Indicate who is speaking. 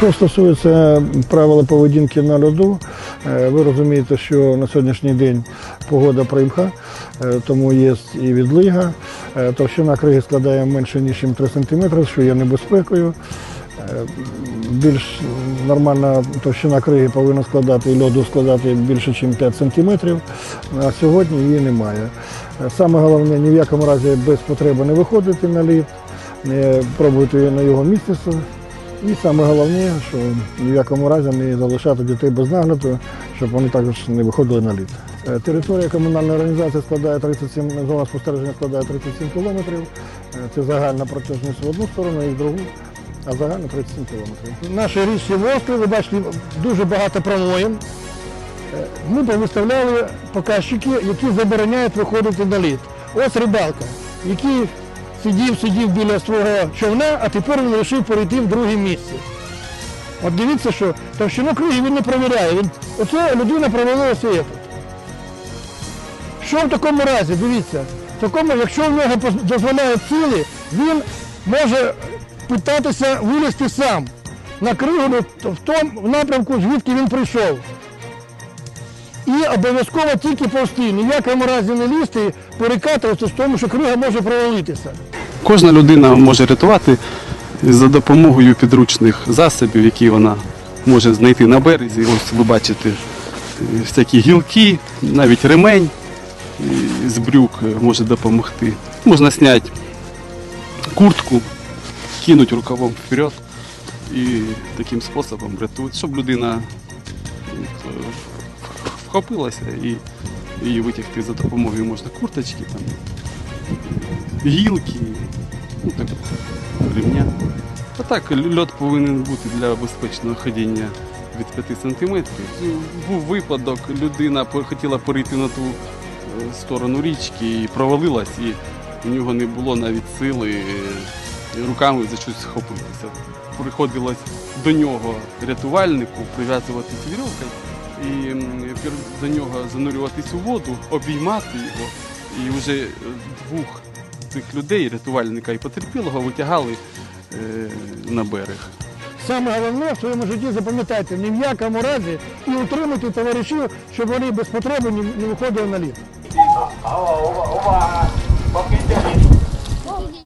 Speaker 1: Що стосується правил поведінки на льоду, е, ви розумієте, що на сьогоднішній день погода примха, е, тому є і відлига. Е, Товщина криги складає менше ніж 3 см, що є небезпекою. Більш нормальна товщина криги повинна складати льоду складати більше, ніж 5 см, а сьогодні її немає. Саме головне ні в якому разі без потреби не виходити на лід, не пробувати на його місце. І саме головне, що ні в якому разі не залишати дітей без нагляду, щоб вони також не виходили на лід. Е, Територія комунальної організації складає 37, зона спостереження складає 37 кілометрів. Е, Це загальна протяжність в одну сторону і в другу, а загально 37 кілометрів. Наші річці Воскли, ви бачите, дуже багато промоїн. Е, Ми повиставляли показчики, які забороняють виходити на лід. Ось рибалка, який сидів, сидів біля свого човна, а тепер він вирішив перейти в друге місце. От дивіться, що товщину криги він не провіряє. Він, оце людина провела ось тут. Що в такому разі, дивіться, в такому, якщо в нього дозволяють цілі, він може питатися вилізти сам на кригу ну, в тому напрямку, звідки він прийшов. І обов'язково тільки повсти, ні в якому разі не лізти перекатуватися з тому, що крига може провалитися.
Speaker 2: Кожна людина може рятувати за допомогою підручних засобів, які вона може знайти на березі. Ось ви бачите е, всякі гілки, навіть ремень е, з брюк може допомогти. Можна зняти куртку, кинути рукавом вперед і таким способом рятувати, щоб людина вхопилася і її витягти за допомогою можна курточки, там, гілки, ну, так, ремня. А так, льот повинен бути для безпечного ходіння від 5 см. Був випадок, людина хотіла перейти на ту е, сторону річки і провалилась, і у нього не було навіть сили е, руками за щось схопитися. Приходилось до нього рятувальнику прив'язуватись вірьовкою і пір- до нього занурюватись у воду, обіймати його. І вже е, двох цих людей, рятувальника і потерпілого, витягали е, на берег.
Speaker 1: Саме головне в своєму житті запам'ятайте, ні в якому разі і утримуйте товаришів, щоб вони без потреби не, не виходили на лід.
Speaker 3: Увага! Поки йде